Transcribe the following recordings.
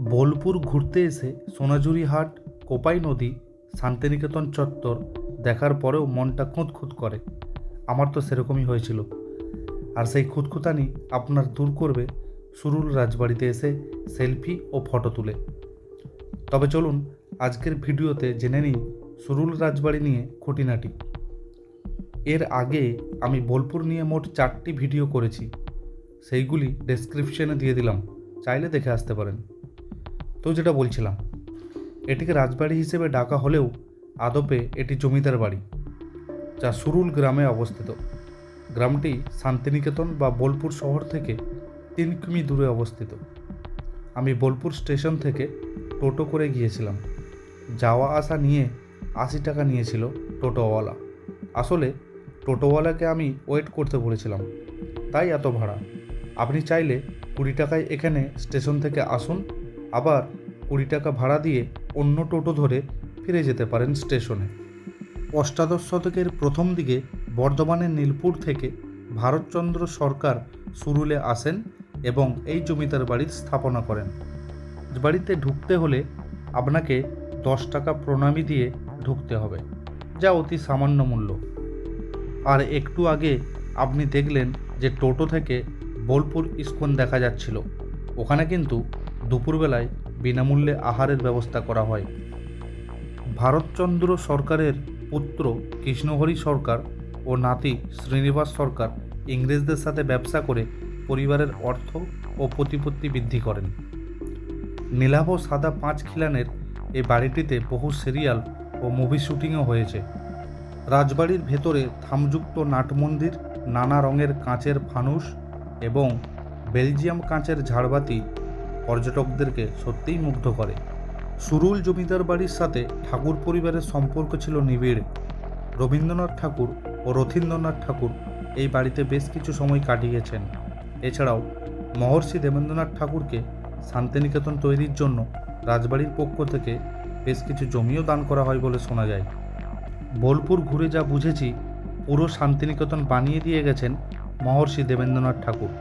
বোলপুর ঘুরতে এসে সোনাঝুরি হাট, কোপাই নদী, শান্তিনিকেতন চত্বর দেখার পরেও মনটা খুঁতখুত করে। আমার তো সেরকমই হয়েছিল। আর সেই খুঁতখুতানি আপনার দূর করবে সুরুল রাজবাড়িতে এসে সেলফি ও ফটো তুলে। তবে চলুন আজকের ভিডিওতে জেনে নিই সুরুল রাজবাড়ি নিয়ে খুঁটিনাটি। এর আগে আমি বোলপুর নিয়ে মোট চারটি ভিডিও করেছি। সেইগুলি ডেসক্রিপশনে দিয়ে দিলাম। চাইলে দেখে আসতে পারেন। তো যেটা বলছিলাম, এটিকে রাজবাড়ি হিসেবে ডাকা হলেও আদপে এটি জমিদার বাড়ি, যা সুরুল গ্রামে অবস্থিত। গ্রামটি শান্তিনিকেতন বা বোলপুর শহর থেকে তিন কিমি দূরে অবস্থিত। আমি বোলপুর স্টেশন থেকে টোটো করে গিয়েছিলাম। যাওয়া আসা নিয়ে আশি টাকা নিয়েছিল টোটোওয়ালা। আসলে টোটোওয়ালাকে আমি ওয়েট করতে বলেছিলাম, তাই এত ভাড়া। আপনি চাইলে কুড়ি টাকায় এখানে স্টেশন থেকে আসুন আবার কুড়ি টাকা ভাড়া দিয়ে অন্য টোটো ধরে ফিরে যেতে পারেন স্টেশনে। অষ্টাদশ শতকের প্রথম দিকে বর্ধমানের নীলপুর থেকে ভারতচন্দ্র সরকার সুরুলে আসেন এবং এই জমিদার বাড়ির স্থাপনা করেন। বাড়িতে ঢুকতে হলে আপনাকে দশ টাকা প্রণামী দিয়ে ঢুকতে হবে, যা অতি সামান্য মূল্য। আর একটু আগে আপনি দেখলেন যে টোটো থেকে বোলপুর ইস্কন দেখা যাচ্ছিল। ওখানে কিন্তু দুপুরবেলায় বিনামূল্যে আহারের ব্যবস্থা করা হয়। ভারতচন্দ্র সরকারের পুত্র কৃষ্ণহরি সরকার ও নাতি শ্রীনিবাস সরকার ইংরেজদের সাথে ব্যবসা করে পরিবারের অর্থ ও প্রতিপত্তি বৃদ্ধি করেন। নীলাভ সাদা পাঁচ খিলানের এই বাড়িটিতে বহু সিরিয়াল ও মুভি শুটিংও হয়েছে। রাজবাড়ির ভেতরে থামযুক্ত নাটমন্দির, নানা রঙের কাঁচের ফানুস এবং বেলজিয়াম কাঁচের ঝাড়বাতি পর্যটকদেরকে সত্যিই মুগ্ধ করে। সুরুল জমিদার বাড়ির সাথে ঠাকুর পরিবারের সম্পর্ক ছিল নিবিড়। রবীন্দ্রনাথ ঠাকুর ও রথীন্দ্রনাথ ঠাকুর এই বাড়িতে বেশ কিছু সময় কাটিয়েছেন। এছাড়াও মহর্ষি দেবেন্দ্রনাথ ঠাকুরকে শান্তিনিকেতন তৈরির জন্য রাজবাড়ির পক্ষ থেকে বেশ কিছু জমিও দান করা হয় বলে শোনা যায়। বোলপুর ঘুরে যা বুঝেছি, পুরো শান্তিনিকেতন বানিয়ে দিয়ে গেছেন মহর্ষি দেবেন্দ্রনাথ ঠাকুর।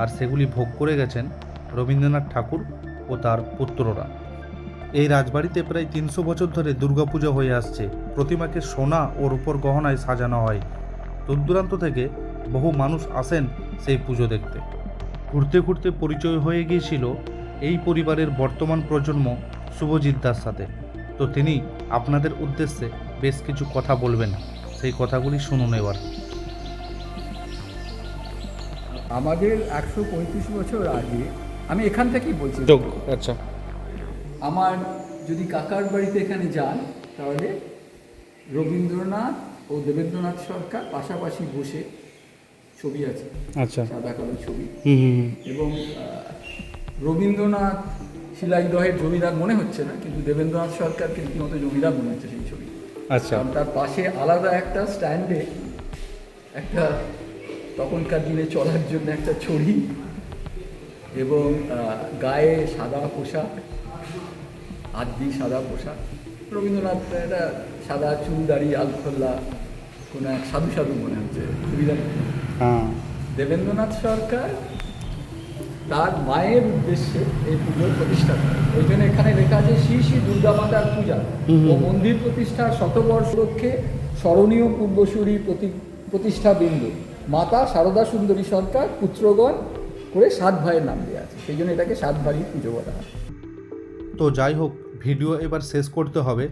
আর সেগুলি ভোগ করে গেছেন রবীন্দ্রনাথ ঠাকুর ও তার পুত্ররা। এই রাজবাড়িতে প্রায় তিনশো বছর ধরে দুর্গাপূজা হয়ে আসছে। প্রতিমাকে সোনা ও রূপর গহনায় সাজানো হয়। দূর দূরান্ত থেকে বহু মানুষ আসেন সেই পুজো দেখতে। ঘুরতে ঘুরতে পরিচয় হয়ে গিয়েছিল এই পরিবারের বর্তমান প্রজন্ম শুভজিৎ দার সাথে। তো তিনি আপনাদের উদ্দেশ্যে বেশ কিছু কথা বলবেন। সেই কথাগুলি শুনুন এবার। আমাদের একশো পঁয়ত্রিশ বছর আগে আমি এখান থেকেই বলছি। আচ্ছা। আমার যদি কাকার বাড়িতে এখানে যান তাহলে রবীন্দ্রনাথ ও দেবেন্দ্রনাথ সরকার পাশাপাশি বসে ছবি আছে আচ্ছা। সাদা কালো ছবি। এবং রবীন্দ্রনাথ শিলাইদহের জমিদার মনে হচ্ছে না কিন্তু দেবেন্দ্রনাথ সরকারকে রীতিমতো জমিদার মনে হচ্ছে সেই ছবি। আচ্ছা। তার পাশে আলাদা একটা স্ট্যান্ডে একটা তখনকার দিনে চলার জন্য একটা ছড়ি এবং গায়ে সাদা পোশাক আদি সাদা পোশাক। রবীন্দ্রনাথ একটা সাদা চুল দাড়ি আলখোল্লা কোনো এক সাধু সাধু মনে হচ্ছে। সুবিধা হ্যাঁ। দেবেন্দ্রনাথ সরকার তার মায়ের উদ্দেশ্যে এই পুজোর প্রতিষ্ঠা করে। ওই জন্য এখানে লেখা আছে শ্রী শ্রী দুর্গা মাতার পূজা ও মন্দির প্রতিষ্ঠার শতবর্ষ লক্ষ্যে স্মরণীয় পূর্বসূরি প্রতি প্রতিষ্ঠা বিন্দু মাতা সারদা সুন্দরী সরকার পুত্রগণ করে সাত ভাইয়ের নাম দেওয়া আছে। সেই জন্য এটাকে সাত ভাইয়ের পুজো বলা হয়। তো যাই হোক, ভিডিও এবার শেষ করতে হবে।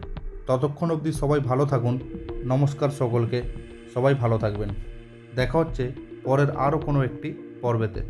ততক্ষণ অবধি সবাই ভালো থাকুন। নমস্কার সকলকে। সবাই ভালো থাকবেন। দেখা হচ্ছে পরের আরও কোনো একটি পর্বেতে।